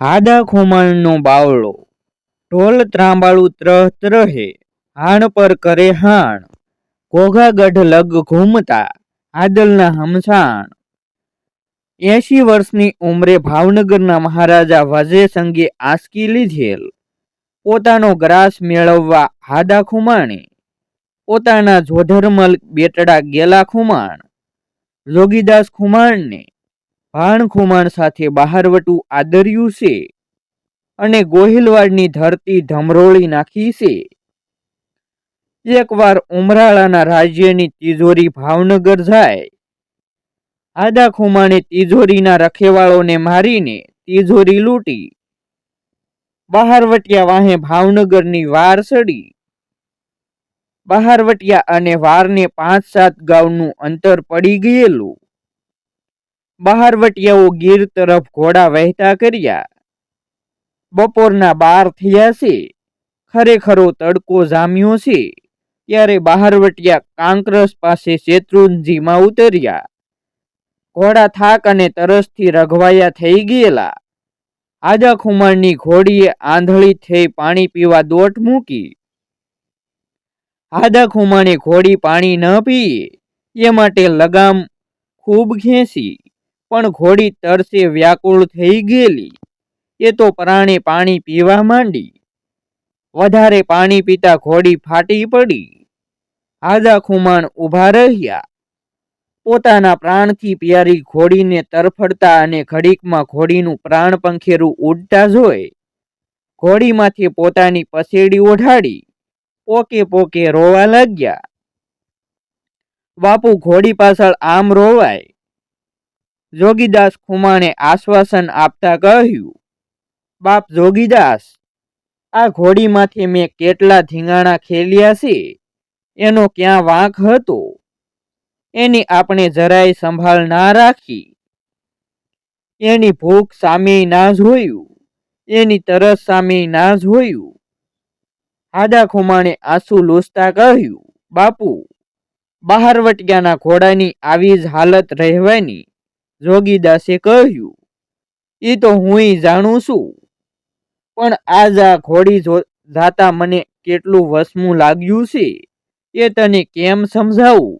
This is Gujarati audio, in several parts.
હાદા ખોમાણનો બાવળો. ઢોલ ત્રાંબાળું ત્રહ ત્રહે હાણ પર કરે હાણ. ઘોઘા ગઢ લગ ઘૂમતા, આદલના હમસાણ. એંશી વર્ષની ઉંમરે ભાવનગરના મહારાજા વજે સંગે આસકી લીધેલ. પોતાનો ગ્રાસ મેળવવા હાદા ખુમાણે. પોતાના જોધરમલ બેટડા ગેલા ખુમાણ. જોગીદાસ ખુમાણને ભાણ ખુમાણ સાથે બહારવટું આદર્યું છે અને ગોહિલવાડની ધરતી ધમરોળી નાખી છે. એકવાર ઉમરાળાના રાજ્યની તિજોરી ભાવનગર જાય આદા ખુમાણે તિજોરીના રખેવાળોને મારીને તિજોરી લૂંટી. બહારવટિયા વાહે ભાવનગરની વાર સડી. બહારવટિયા અને વારને પાંચ સાત ગાઉનું અંતર પડી ગયેલું. બહારવટિયાઓ ગીર તરફ ઘોડા વહેતા કર્યા. બપોરના બાર થયા છે. ખરેખરો તડકો જામ્યો છે. ત્યારે બહારવટિયા કાંકરસ પાસે શેત્રુંજીમાં ઉતર્યા. ઘોડા થાક અને તરસથી રઘવાયા થઈ ગયેલા. આજા ખુમારની ઘોડીએ આંધળી થઈ પાણી પીવા દોટ મૂકી. આદા ખુમાણે ઘોડી પાણી ન પીએ એ માટે લગામ ખૂબ ખેંચી પણ ઘોડી તરસે વ્યાકુળ થઈ ગયેલી. એ તો પ્રાણે પાણી પીવા માંડી. વધારે પાણી પીતા ઘોડી ફાટી પડી. આદા ખુમાણ ઊભા રહ્યા. પોતાના પ્રાણથી પ્યારી ઘોડીને તરફડતા અને ઘડીકમાં ઘોડીનું પ્રાણ પંખેરું ઉડતા જોઈ. ઘોડીમાંથી પોતાની પસેડી ઓઢાડી. પોકે પોકે રોવા લાગ્યા. બાપુ ઘોડી પાછળ આમ રોવાય. જોગીદાસ ખુમાણે આશ્વાસન આપતા કહ્યું, બાપ જોગીદાસ, આ ઘોડીમાંથી મેં કેટલા ધીંગાણા ખેલ્યા છે? એનો ક્યાં વાંક હતો? એની આપણે જરાય સંભાળ ના રાખી. એની ભૂખ સામે ના જોયું એની તરસ સામે ના જોયું આદા ખુમાણે આંસુ લૂસતા કહ્યું, બાપુ બહારવટિયાના ઘોડાની આવી જ હાલત રહેવાની જોગીદાસે કહ્યું એ તો હું જાણું છું. પણ આજ આ ઘોડી જાતા મને કેટલું વસમું લાગ્યું છે, એ તને કેમ સમજાવું?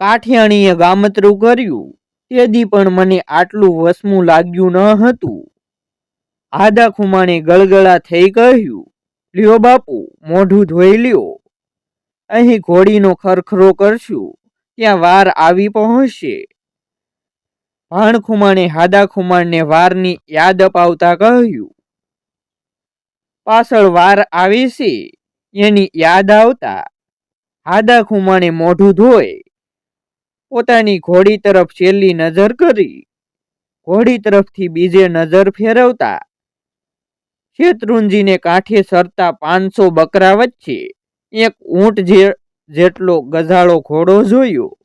કાઠિયાણીએ ગામતરું કર્યું તેથી પણ મને આટલું વસમું લાગ્યું ન હતું. આદા ખુમાણે ગળગળા થઈ કહ્યું, લ્યો બાપુ, મોઢું ધોઈ લ્યો. અહીં ઘોડીનો ખરખરો કરશું. ત્યાં વાર આવી પહોંચશે ભાણ ખુમાણે, હાદા ખુમાણને વારની યાદ અપાવતા કહ્યું, પાછળ વાર આવે છે, એની યાદ આવતા. હાદા ખુમાણે મોઢું ધોઈ, પોતાની ઘોડી તરફ છેલ્લી નજર કરી. ઘોડી તરફથી બીજે નજર ફેરવતા, શેત્રુંજીને કાંઠે સરતા પાંચસો બકરા વચ્ચે એક ઊંટ જે જેટલો ગધાળો ઘોડો જોયો.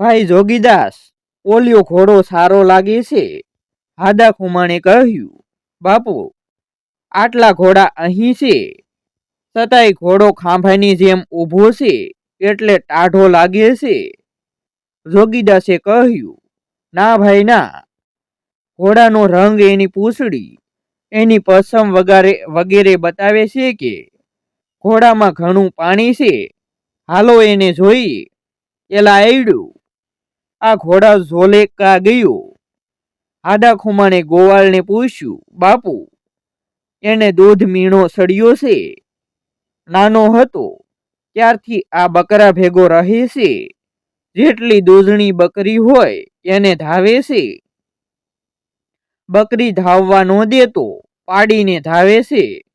ભાઈ જોગીદાસ, ઓલિયો ઘોડો સારો લાગે છે. હાદા ખુમાણે કહ્યું, બાપુ, આટલા ઘોડા અહીં છે. છતાંય ઘોડો ખાંભાની જેમ ઊભો છે, એટલે ટાઢો લાગે છે. જોગીદાસે કહ્યું, ના ભાઈ, ના. ઘોડાનો રંગ એની પૂંછડી, એની પસમ વગારે, વગેરે બતાવે છે કે ઘોડામાં ઘણું પાણી છે. હાલો એને જોઈ. એલા એડ્યું આ ઘોડા ઝોલેકા ગયો. આદા ખુમાણે ગોવાળને પૂછ્યું, બાપુ, એને દૂધ મીણો સડ્યો છે? નાનો હતો. ત્યારથી આ બકરા ભેગો રહે છે? જેટલી દૂધણી બકરી હોય, એને ધાવે છે? બકરી ધાવવા ન દેતો, પાડીને ધાવે છે.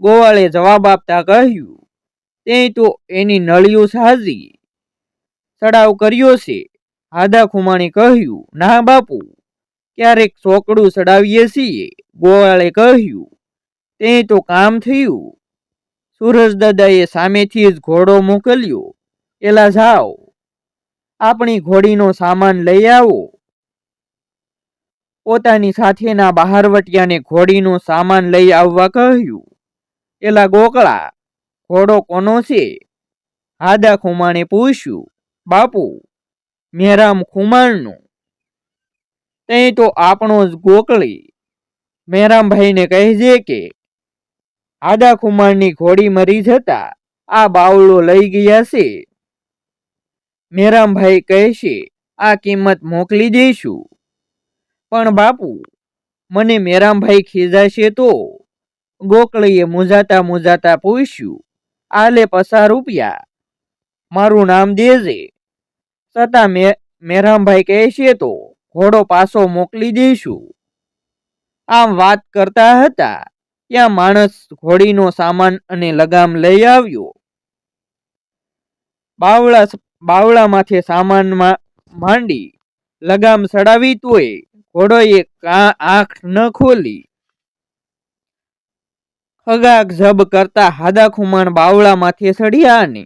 ગોવાળે જવાબ આપતા કહ્યું, તે તો એની નળિયું સાજી. ચડાવ કર્યો છે. હાદા ખુમાણે કહ્યું, ના બાપુ, ક્યારેક ચોકડું ચડાવીએ છીએ. ગોવાળે કહ્યું, તે તો કામ થયું. સુરજદાદાએ સામેથી જ ઘોડો મોકલ્યો. એલા જાઓ. આપણી ઘોડીનો સામાન લઈ આવો. પોતાની સાથેના બહારવટિયાને ઘોડીનો સામાન લઈ આવવા કહ્યું એલા ગોકળા, ઘોડો કોનો છે? હાદા ખુમાણે પૂછ્યું, બાપુ, મેરામ ખુમાણનું. તે તો આપણો જ ગોકળી. મેરામભાઈને કહેજે કે આદા ખુમાણની ઘોડી મરી જતા આ બાવળો લઈ ગયા છે. મેરામભાઈ કહેશે, આ કિંમત મોકલી દઈશું પણ બાપુ, મને મેરામભાઈ ખીજાશે તો? ગોકળીએ મૂંઝાતા મૂંઝાતા પૂછ્યું, આલે પસાર રૂપિયા? મારું નામ દેજે. છતાં મે, મેરામભાઈ કહેશે તો ઘોડો પાછો મોકલી દઈશું. આમ વાત કરતા હતા, ત્યાં માણસ ઘોડીનો સામાન અને લગામ લઈ આવ્યો. બાવળા બાવળામાંથી સામાનમાં માંડી, લગામ ચડાવી તોય ઘોડોએ કા, આંખ ન ખોલી. ખગાગ જબ કરતા હાદા ખુમાણ બાવળા માથે ચડ્યા અને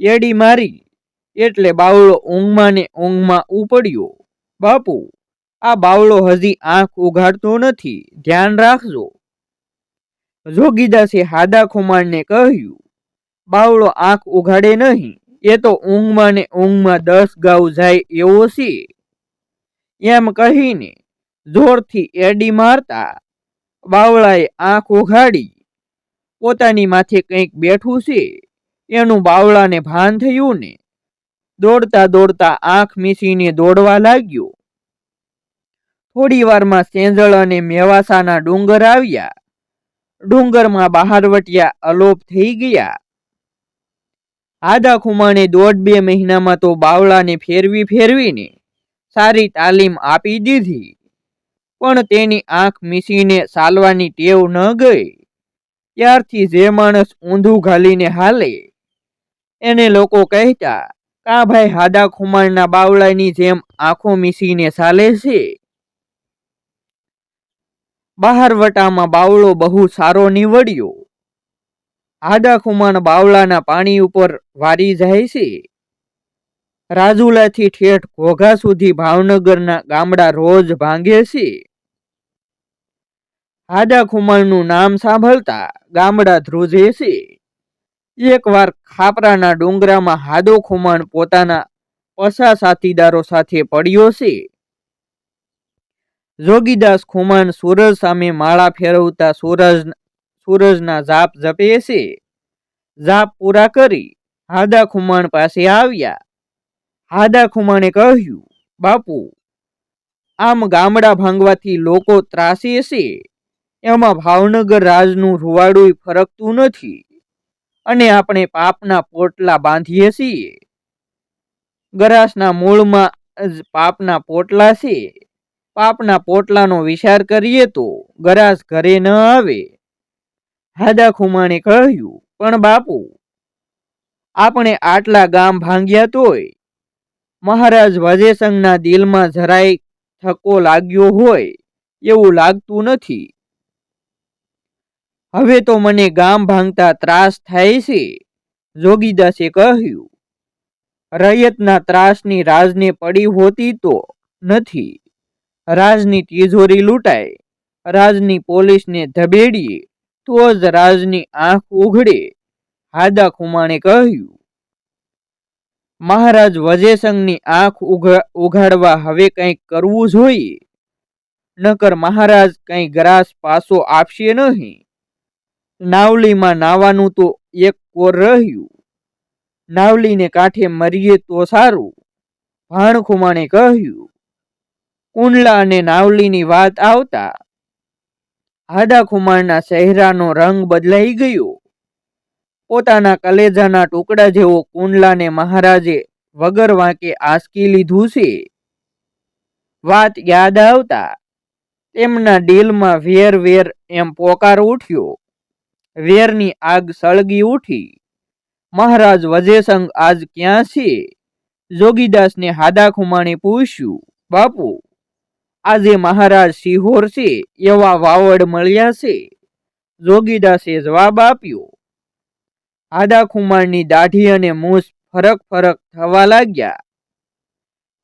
એડી મારી એટલે બાવળો ઊંઘમાં ને ઊંઘમાં ઉપડ્યો. બાપુ, આ બાવળો હજી આંખ ઉઘાડતો નથી, ધ્યાન રાખજો. જોગીદાસે હાદા ખુમાણને કહ્યું, બાવળો આંખ ઉઘાડે નહીં, એ તો ઊંઘમાં ને ઊંઘમાં દસ ગાઉ જાય એવો છે. એમ કહીને જોરથી એડી મારતા બાવળાએ આંખ ઉઘાડી. પોતાની માથે કંઈક બેઠું છે, એનું બાવળાને ભાન થયું ને દોડતા દોડતા આંખ મીસીને દોડવા લાગ્યો. થોડી વારમાં સેંજળ અને મેવાસાના ડુંગર આવ્યા. ડુંગરમાં બહારવટિયા અલોપ થઈ ગયા. આદા ખુમાણે દોઢ બે મહિનામાં તો બાવળાને ફેરવી ફેરવીને સારી તાલીમ આપી દીધી. પણ તેની આંખ મીસીને ચાલવાની ટેવ ન ગઈ. ત્યારથી જે માણસ ઊંધું ઘાલીને હાલે. એને લોકો કહેતા, કા ભાઈ હાદા ખુમાણના બાવળાની જેમ આંખો મીસીને ચાલે છે? બહારવટામાં બાવળો બહુ સારો નીવડ્યો. આદા ખુમાણ બાવળાના પાણી ઉપર વારી જાય છે. રાજુલાથી ઠેઠ ઘોઘા સુધી ભાવનગરના ગામડા રોજ ભાંગે છે. આદા ખુમાણનું નામ સાંભળતા ગામડા ધ્રુજે છે. એકવાર ખાપરાના ડુંગરામાં હાદો ખુમાણ પોતાના પસા સાથીદારો સાથે પડ્યો છે. જોગીદાસ ખુમાન સૂરજ સામે માળા ફેરવતા સૂરજ, સૂરજના જાપ જપે છે. જાપ પૂરા કરી હાદા ખુમાણ પાસે આવ્યા. હાદા ખુમાણે કહ્યું, બાપુ, આમ ગામડા ભાંગવાથી લોકો ત્રાસે છે. એમાં ભાવનગર રાજનું રૂવાડું ફરકતું નથી. અને આપણે પાપના પોટલા બાંધીએ છીએ. ગરાસના મૂળમાં જ પાપના પોટલા છે. પાપના પોટલાનો વિચાર કરીએ તો ગરાસ ઘરે ન આવે. હાદા ખુમાણે કહ્યું, પણ બાપુ, આપણે આટલા ગામ ભાંગ્યા તોય મહારાજ વજેસંગના દિલમાં જરાય થકો લાગ્યો હોય એવું લાગતું નથી. હવે તો મને ગામ ભાંગતા ત્રાસ થાય છે, જોગીદાસે કહ્યું. રૈયતના ત્રાસની રાજને પડી હોતી તો નથી. રાજની તિજોરી લૂંટાય, રાજની પોલીસને ધબેડીએ, તો જ રાજની આંખ ઉઘડે, હાદા ખુમાણે કહ્યું. મહારાજ વજેસંગની આંખ ઉઘાડવા હવે કંઈક કરવું જોઈએ. નકર મહારાજ કંઈ ગ્રાસ પાસો આપશે નહીં. નાવલીમાં નાવાનું તો એક કોર રહ્યું. નાવલીને કાંઠે મરીએ તો સારું. ભાણખુમાણે કહ્યું, કુંડલા અને નાવલીની વાત આવતા. હાદા ખુમાણના ચહેરાનો રંગ બદલાઈ ગયો. પોતાના કલેજાના ટુકડા જેવો કુંડલાને મહારાજે વગર વાંકે આસકી લીધું છે. વાત યાદ આવતા તેમના દિલમાં વેર વેર એમ પોકાર ઉઠ્યો. વેરની આગ સળગી ઉઠી. મહારાજ વજેસંગ આજ ક્યાં છે? જોગીદાસને હાદા ખુમાણે પૂછ્યું, બાપુ, આજે મહારાજ સિહોર છે, એવા વાવડ મળ્યા છે. જોગીદાસે જવાબ આપ્યો હાદા ખુમાણની દાઢી અને મૂછ ફરક ફરક થવા લાગ્યા.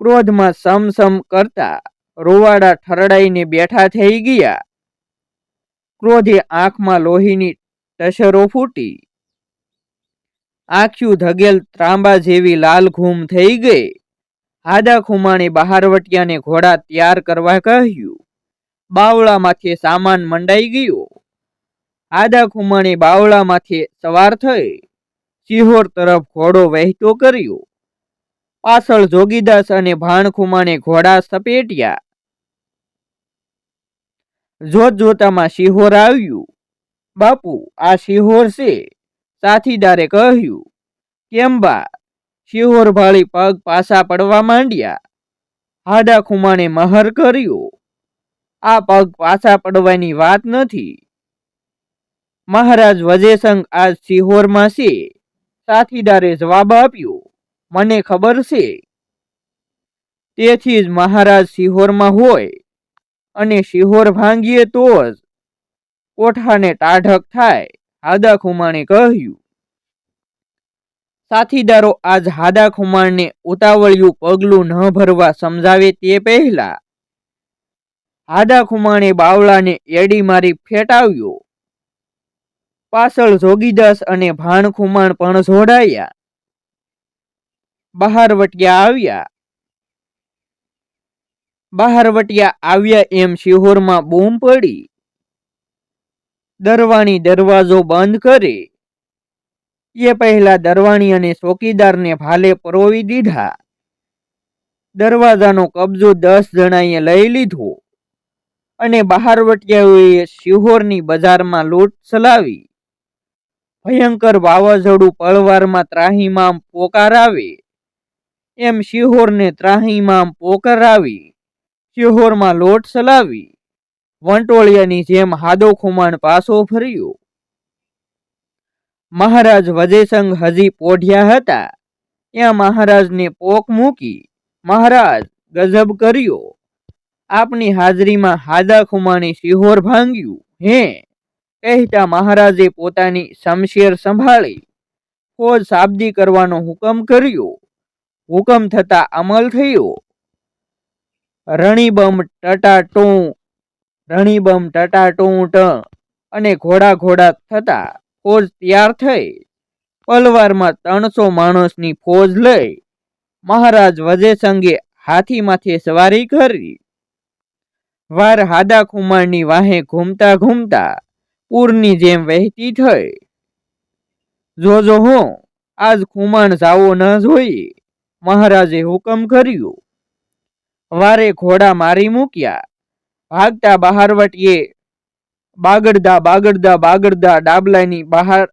ક્રોધમાં સમસમ કરતા રોવાડા ઠરડાઈને બેઠા થઈ ગયા. ક્રોધે આંખમાં લોહીની ટસરો ફૂટી. આખ્યું ધગેલ ત્રાંબા જેવી લાલ ઘૂમ થઈ ગઈ. હાદા ખુમાણે બહારવટિયાને ઘોડા તૈયાર કરવા કહ્યું. બાવળા માથે સામાન મંડાઈ ગયો. આદા ખુમાણી બાવળામાંથી સવાર થઈ. સિહોર તરફ ઘોડો વહેતો કર્યો. પાછળ જોગીદાસ અને ભાણખુમાણે ઘોડા સપેટ્યા. જોત જોતામાં શિહોર આવ્યું. બાપુ, આ શિહોર છે, સાથીદારે કહ્યું. કેમ બા? શિહોર ભાળી પગ પાછા પડવા માંડ્યા. હાડા ખુમાણે મહર કર્યો. આ પગ પાછા પડવાની વાત નથી. મહારાજ વજેસંગ આજ સિહોરમાં છે. સાથીદારે જવાબ આપ્યો, મને ખબર છે. તેથી જ મહારાજ સિહોરમાં હોય અને શિહોર ભાંગીએ તો જ કોઠાને ટાઢક થાય, હાદા ખુમાણે કહ્યું. સાથીદારો, આજ હાદા ખુમાણને ઉતાવળિયું પગલું ન ભરવા સમજાવે તે પહેલા હાદા ખુમાણે બાવળાને એડી મારી ફેટાવ્યો. પાછળ જોગીદાસ અને ભાણ ખુમાણ પણ જોડાયા. બહારવટિયા આવ્યા. બહારવટિયા આવ્યા એમ શિહોરમાં બૂમ પડી. દરવાણી દરવાજો બંધ કરી એ પહેલા દરવાણી અને ચોકીદારને ભાલે પરોવી દીધા. દરવાજાનો કબજો દસ જણાએ લઈ લીધો અને બહારવટિયાઓએ શિહોરની બજારમાં લૂંટ ચલાવી. ભયંકર વાવાઝોડું પળવારમાં ત્રાહીમામ પોકાર આવે. એમ શિહોરને ત્રાહીમામ પોકાર આવી. શિહોરમાં લોટ ચલાવી. વંટોળિયાની જેમ હાદો ખુમાણ પાછો ફર્યો મહારાજ વજયસંગ હજી પોઢ્યા હતા. ત્યાં મહારાજને પોક મૂકી મહારાજ ગજબ કર્યો. આપની હાજરીમાં હાદા ખુમાણી સિહોર ભાંગ્યું. હે, કહેતા મહારાજે પોતાની શમશેર સંભાળી. ફોજ શાબ્દી કરવાનો હુકમ કર્યો. હુકમ થતા અમલ થયો. રણીબમ ટટાટું રણીબમ ટટાટું ટ અને ઘોડા ઘોડા થતા ફોજ તૈયાર થઈ. પલવારમાં ત્રણસો માણસની ફોજ લઈ મહારાજ વજેસંગે હાથીમાંથી સવારી કરી. વાર હાદા ખુમાણની વાહે ઘૂમતા ઘૂમતા પૂરની જેમ વહેતી થઈ. જોજો હું આજ ખુમાણ જાવો ન જોઈએ મહારાજે હુકમ કર્યો. વારે ઘોડા મારી મૂક્યા. ભાગતા બહારવટીએ બાગડદા બાગડદા બાગડદા ડાબલાની બહાર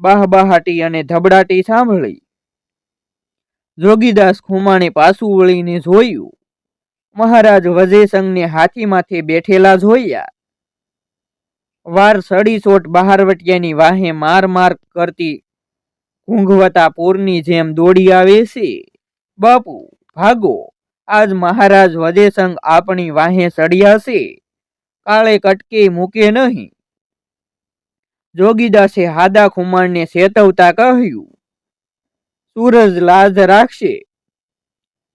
બાહબાહાટી અને ધબડાટી સાંભળી. જોગીદાસ ખુમાણે પાછું વળીને જોયું. મહારાજ વજેસંગને હાથી માથે બેઠેલા જોયા. વાર સડી ચોટ બહારવટિયાની વાહે માર માર કરતી ઘૂંઘવતા પૂરની જેમ દોડી આવે છે. બાપુ, ભાગો. આજ મહારાજ વજેસંગ આપણી વાહે સડ્યા કાળે કટકે મૂકે નહીં. જોગીદાસે હાદા ખુમાણને ચેતવતા કહ્યું, સૂરજ લાજ રાખશે.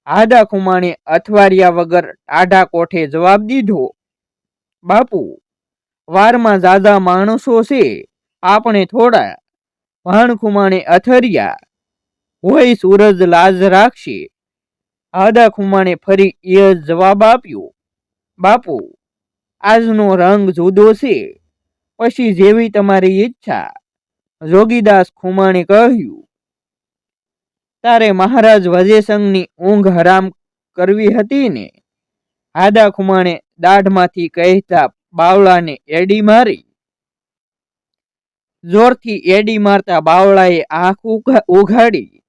હાદા ખુમાણે અથવારિયા વગર ટાઢા કોઠે જવાબ દીધો, બાપુ, વારમાં જાદા માણસો છે. આપણે થોડા, ભાણ ખુમાણે અથરિયા. હોય સૂરજ લાજ રાખશે. હાદા ખુમાણે ફરી એ જવાબ આપ્યો, બાપુ, આજનો રંગ જુદો છે. પછી જેવી તમારી ઈચ્છા. જોગીદાસ ખુમાણે કહ્યું, તારે મહારાજ વજેસંગની ઊંઘ હરામ કરવી હતી ને? હાદા ખુમાણે દાઢમાંથી કહેતા બાવળાને એડી મારી. જોરથી એડી મારતા બાવળાએ આંખ ઉઘાડી.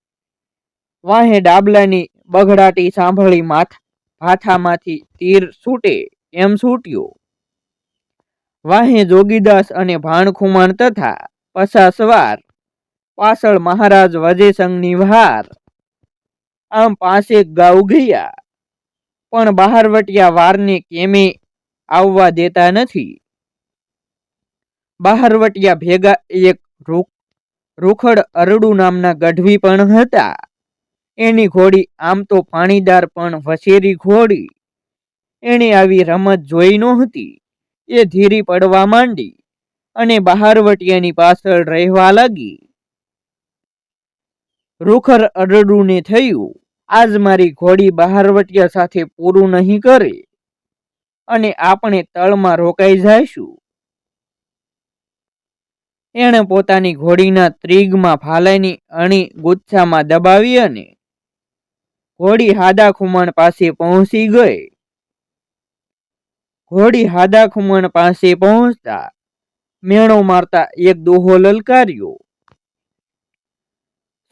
વાહે ડાબલાની બગડાટી સાંભળી માથ, માથામાંથી તીર છૂટે એમ છૂટ્યો. વાહે જોગીદાસ અને ભાણખુમાણ તથા પસાસવાર. પાછળ મહારાજ વજેસંગની વાર આમ પાસે ગાઉ ગયા. પણ બહારવટિયા વારને કેમે આવવા દેતા નથી. બહારવટિયા ભેગા, એક રૂખડ અરડુ નામના ગઢવી પણ હતા. એની ઘોડી આમ તો પાણીદાર પણ વસેરી ઘોડી. એણે આવી રમત જોઈ નહોતી. એ ધીરી પડવા માંડી અને બહારવટિયાની પાછળ રહેવા લાગી. રૂખર અડડુને થયું, આજ મારી ઘોડી બહારવટિયા સાથે પૂરું નહીં કરે. અને આપણે તળમાં રોકાઈ જઈશું. એણે પોતાની ઘોડીના ત્રિગમાં ફાલાઈની અણી ગુચ્છામાં દબાવી અને ઘોડી હાદા ખુમણ પાસે પહોંચી ગઈ. ઘોડી હાદા ખુમણ પાસે પહોંચતા મેણો મારતા એક દોહો લલકાર્યો.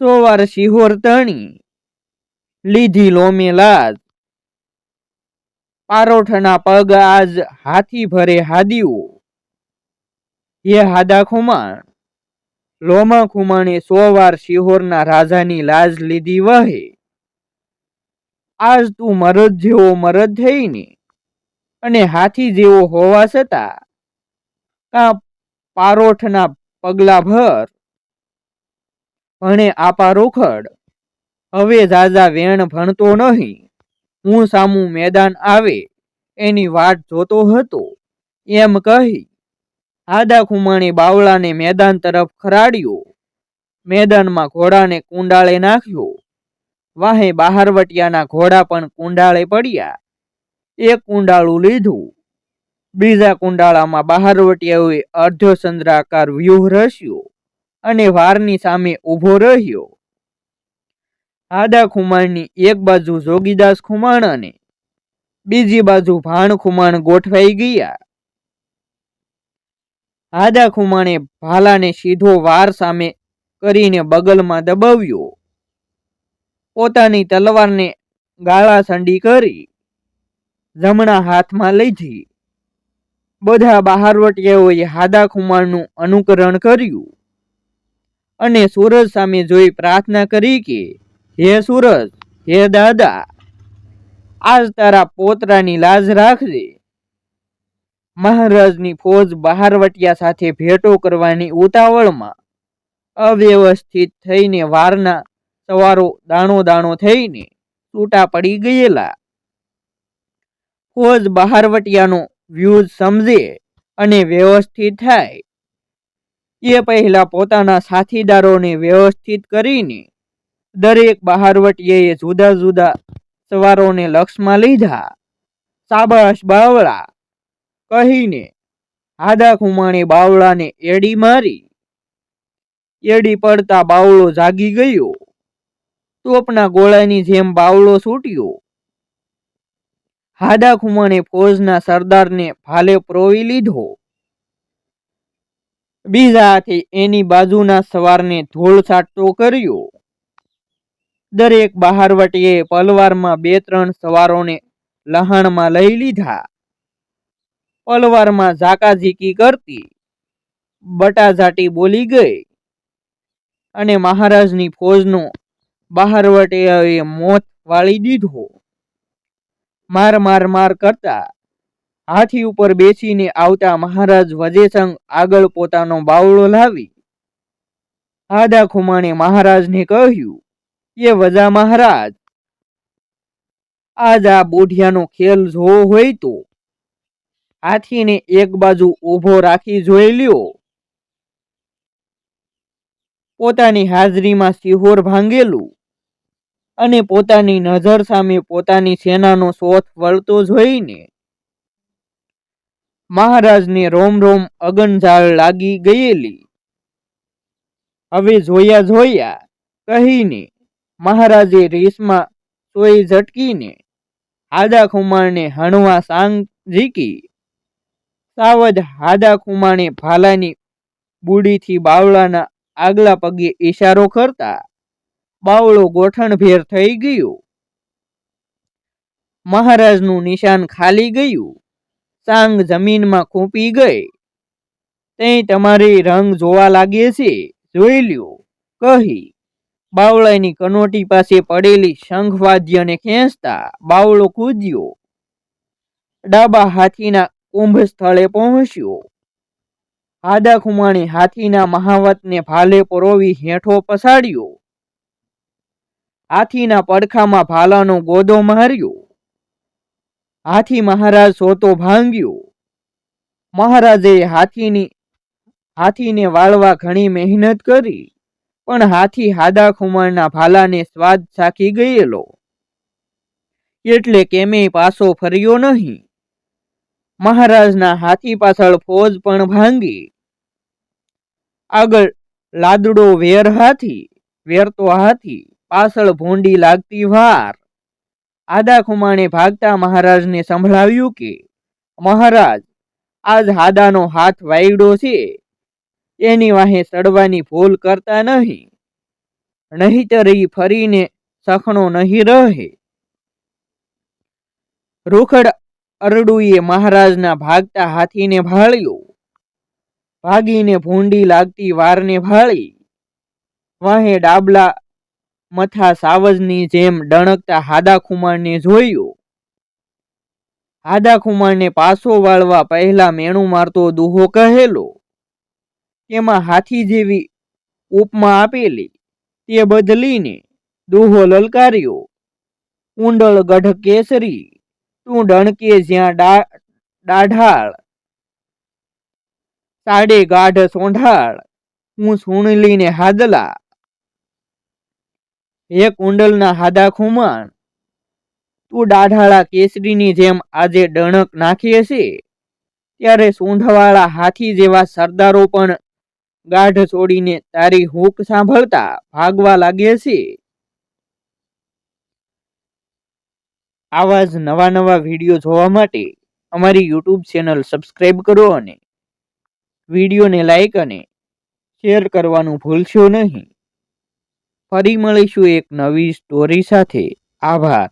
સો શિહોર તણી, લીધી લોમે લાજ. પારોઠના પગ આજ હાથી ભરે હાદીઓ. હે હાદા ખુમાણ, લોમા ખુમાણે સો વાર શિહોરના રાજાની લાજ લીધી વહે. આજ તું મરદ જેવો મરદ થઈને અને હાથી જેવો હોવા છતાં કા પારોઠના પગલા ભર ભણે આપા રોખડ? હવે જાજા વેણ ભણતો નહીં. હું સામું મેદાન આવે એની વાટ જોતો હતો. એમ કહી, આદા ખુમાણે બાવળાને મેદાન તરફ ખરાડ્યો. મેદાનમાં ઘોડાને કુંડાળે નાખ્યો. વાહે બહારવટિયાના ઘોડા પણ કુંડાળે પડ્યા. એક કુંડાળું લીધું. બીજા કુંડાળામાં બહારવટિયાઓએ અર્ધો ચંદ્રાકાર વ્યૂહ રચ્યો અને વારની સામે ઊભો રહ્યો. આદા ખુમાણની એક બાજુ જોગીદાસ ખુમાણ અને બીજી બાજુ ભાણ ખુમાણ ગોઠવાઈ ગયા. આદા ખુમાણે ભાલાને સીધો વાર સામે કરીને બગલમાં દબાવ્યો. પોતાની તલવારને ગાળા સંડી કરી જમણા હાથમાં લીધી. બધા બહારવટીયાઓએ હાદા ખુમારનું અનુકરણ કર્યું અને સૂરજ સામે જોઈ પ્રાર્થના કરી કે, હે સૂરજ, હે દાદા, આજ તારા પોતરાની લાજ રાખજે. મહારાજની ફોજ બહારવટિયા સાથે ભેટો કરવાની ઉતાવળમાં અવ્યવસ્થિત થઈને વારના સવારો દાણો દાણો થઈને છૂટા પડી ગયેલા. ફોજ બહારવટિયાનો વ્યૂઝ સમજે અને વ્યવસ્થિત થાય. એ પહેલા પોતાના સાથીદારોને વ્યવસ્થિત કરીને દરેક બહારવટીએ જુદા જુદા સવારોને લક્ષમાં લીધા. સાબાશ બાવળા કહીને હાદા ખુમાણે બાવળાને એડી મારી. એડી પડતા બાવળો જાગી ગયો. તોપના ગોળાની જેમ બાવળો છૂટ્યો હાડા ખુમાણે ફોજના સરદારને ભાલે પ્રોવી લીધો. બીજા હાથે એની બાજુના સવારને ધૂળ છાંટતો કર્યો. દરેક બહારવટીએ પલવારમાં બે ત્રણ સવારોને લહાણમાં લઈ લીધા. પલવારમાં ઝાકાઝીકી કરતી. બટાઝાટી બોલી ગઈ. અને મહારાજની ફોજનો બહારવટીયાએ મોત વાળી દીધો. માર માર માર કરતા હાથી ઉપર બેસીને આવતા મહારાજ વજેસંગ આગળ પોતાનો બાવળો લાવી. આદા ખુમાણે મહારાજને કહ્યું, એ વજા મહારાજ, આજ આ બોઢિયાનો ખેલ જોવો હોય તો હાથીને એક બાજુ ઊભો રાખી જોઈ લ્યો. પોતાની હાજરીમાં સિહોર ભાંગેલું અને પોતાની નજર સામે પોતાની સેનાનો શોથ વળતો જોઈને મહારાજને રોમ રોમ અગનઝાળ લાગી ગયેલી. હવે જોયા જોયા કહીને મહારાજે રેસમાં સોય ઝટકીને હાદા ખુમાણને હણવા સાંગ ઝીકી. સાવધ હાદા ખુમાણે ભાલાની બુડીથી બાવળાના આગલા પગે ઈશારો કરતા બાવળો ગોઠણભેર થઈ ગયું. મહારાજનું નિશાન ખાલી ગયું. સાંગ જમીનમાં ખૂંપી ગઈ. તે તમારી રંગ જોવા લાગે છે, જોઈ લ્યો. કહી બાવળાની કનોટી પાસે પડેલી શંખવાદ્યને ખેંચતા બાવળો કૂદ્યો. ડાબા હાથીના કુંભ સ્થળે પહોંચ્યો. હાદા ખુમાણે હાથીના મહાવતને ભાલે પરોવી હેઠો પસાડ્યો. હાથીના પડખામાં ભાલાનો ગોદો માર્યો. હાથી મહારાજ સોતો ભાંગ્યો. મહારાજે હાથીની, હાથીને વાળવા ઘણી મહેનત કરી, પણ હાથી હાદા ખુમાણના ભાલાને સ્વાદ ચાખી ગયેલો. એટલે કેમેય પાછો ફર્યો નહીં. મહારાજના હાથી પાછળ ફોજ પણ ભાંગી. આગળ લાદડો વેર હાથી, વેરતો હાથી પાછળ ભૂંડી લાગતી વાર. આદા ખુમાણે ભાગતા મહારાજને સંભળાવ્યું કે, મહારાજ, આજ હાદાનો હાથ વાયડો છે. એની વાહે ચડવાની ભૂલ કરતા નહીં. નહીતર એ ફરીને સખણો નહીં રહે. રૂખડ અરડુએ મહારાજના ભાગતા હાથીને ભાળ્યો. ભાગીને ભૂંડી લાગતી વારને ભાળી. વાહે ડાબલા મથા સાવજની જેમ ડણકતા હાદા ખુમારને જોયું. હાદા ખુમારને પાછો વાળવા પહેલા મેણું મારતો દુહો કહેલો. તેમાં હાથી જેવી ઉપમા આપેલી, તે બદલીને દુહો લલકાર્યો. કુંડળ ગઢ કેસરી, તું ડણકે જ્યાં દાઢાળ સાડે ગાઢ સોંઢાળ, હું સુણલીને હાદલા. હે ઉંડલના હાદા ખુમાણ. તું દાઢાળા કેસરીની જેમ આજે ડણક નાખીએ છે ત્યારે સૂંઢવાળા હાથી જેવા સરદારો પણ ગાઢ છોડીને તારી હુક સાંભળતા ભાગવા લાગે છે. આવા જ નવા નવા વીડિયો જોવા માટે અમારી યુટ્યુબ ચેનલ સબસ્ક્રાઈબ કરો અને વિડીયોને લાઈક અને શેર કરવાનું ભૂલશો નહીં. ફરી મળીશું એક નવી સ્ટોરી સાથે. આભાર.